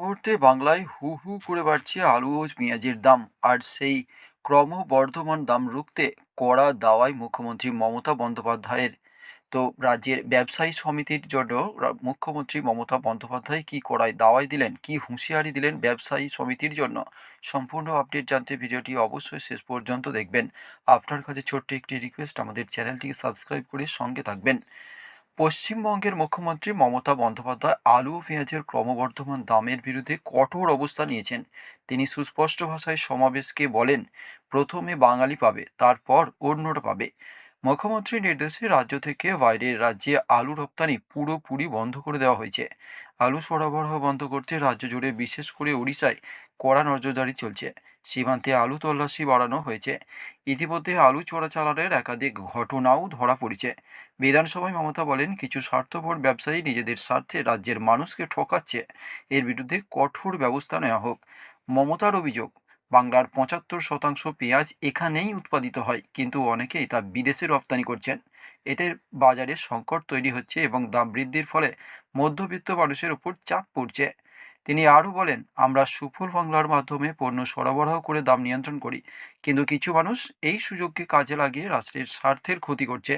মুহূর্তে বাংলায় হু হু করে বাড়ছে আলু ও পেঁয়াজের দাম। আর সেই ক্রমবর্ধমান দাম রুখতে কড়া দাওয়ায় মুখ্যমন্ত্রী মমতা বন্দ্যোপাধ্যায়ের। তো রাজ্যের ব্যবসায়ী সমিতির জন্য মুখ্যমন্ত্রী মমতা বন্দ্যোপাধ্যায় কি কড়াই দাওয়াই দিলেন, কি হুঁশিয়ারি দিলেন ব্যবসায়ী সমিতির জন্য? সম্পূর্ণ আপডেট জানতে ভিডিওটি অবশ্যই শেষ পর্যন্ত দেখবেন। আপনার কাছে ছোট্ট একটি রিকোয়েস্ট আমাদের চ্যানেলটিকে সাবস্ক্রাইব করে সঙ্গে থাকবেন। পশ্চিমবঙ্গের মুখ্যমন্ত্রী মমতা বন্দ্যোপাধ্যায় আলু ও পেঁয়াজের ক্রমবর্ধমান দামের বিরুদ্ধে কঠোর অবস্থা নিয়েছেন। তিনি সুস্পষ্ট ভাষায় সমাবেশকে বলেন, প্রথমে বাঙালি পাবে, তারপর অন্যরা পাবে। মুখ্যমন্ত্রীর নির্দেশে রাজ্য থেকে বাইরের রাজ্যে আলু রপ্তানি পুরোপুরি বন্ধ করে দেওয়া হয়েছে। আলু সরবরাহ বন্ধ করতে রাজ্য জুড়ে বিশেষ করে ওড়িশায় কড়া নজরদারি চলছে। সীমান্তে আলু তল্লাশি বাড়ানো হয়েছে। ইতিমধ্যে আলু চোরাচালানের একাধিক ঘটনাও ধরা পড়েছে। বিধানসভায় মমতা বলেন, কিছু স্বার্থপর ব্যবসায়ী নিজেদের স্বার্থে রাজ্যের মানুষকে ঠকাচ্ছে। এর বিরুদ্ধে কঠোর ব্যবস্থা নেওয়া হোক। মমতার অভিযোগ বাংলার পঁচাত্তর শতাংশ পেঁয়াজ এখানেই উৎপাদিত হয়, কিন্তু অনেকেই তা বিদেশে রপ্তানি করছেন। এতে বাজারে সংকট তৈরি হচ্ছে এবং দাম বৃদ্ধির ফলে মধ্যবিত্ত মানুষের উপর চাপ পড়ছে। তিনি আরও বলেন, আমরা সুফল বাংলার মাধ্যমে পণ্য সরবরাহ করে দাম নিয়ন্ত্রণ করি, কিন্তু কিছু মানুষ এই সুযোগকে কাজে লাগিয়ে রাষ্ট্রের স্বার্থের ক্ষতি করছে।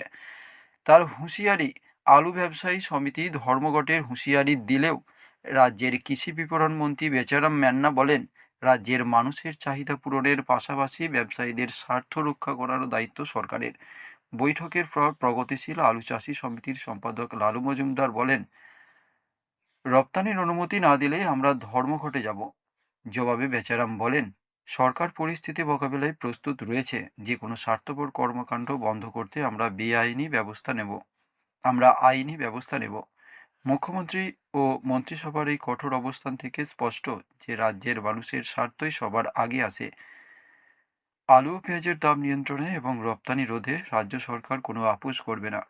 তার হুঁশিয়ারি, আলু ব্যবসায়ী সমিতি ধর্মঘটের হুঁশিয়ারি দিলেও রাজ্যের কৃষি বিপণন মন্ত্রী বেচারাম ম্যান্না বলেন রাজ্যের মানুষের চাহিদা পূরণের পাশাপাশি ব্যবসায়ীদের স্বার্থ রক্ষা করারও দায়িত্ব সরকারের। বৈঠকের পর প্রগতিশীল আলু চাষি সমিতির সম্পাদক লালু মজুমদার বলেন, রপ্তানির অনুমতি না দিলে আমরা ধর্মঘটে যাব। জবাবে বেচারাম বলেন, সরকার পরিস্থিতি মোকাবেলায় প্রস্তুত রয়েছে। যে কোনো স্বার্থপর কর্মকাণ্ড বন্ধ করতে আমরা বেআইনি ব্যবস্থা নেব। আমরা আইনি ব্যবস্থা নেব। মুখ্যমন্ত্রী ও মন্ত্রিসভার এই কঠোর অবস্থান থেকে স্পষ্ট যে রাজ্যের মানুষের স্বার্থই সবার আগে আসে আলু পেঁয়াজের দাম নিয়ন্ত্রণে এবং রপ্তানি রোধে রাজ্য সরকার কোনো আপোষ করবে না।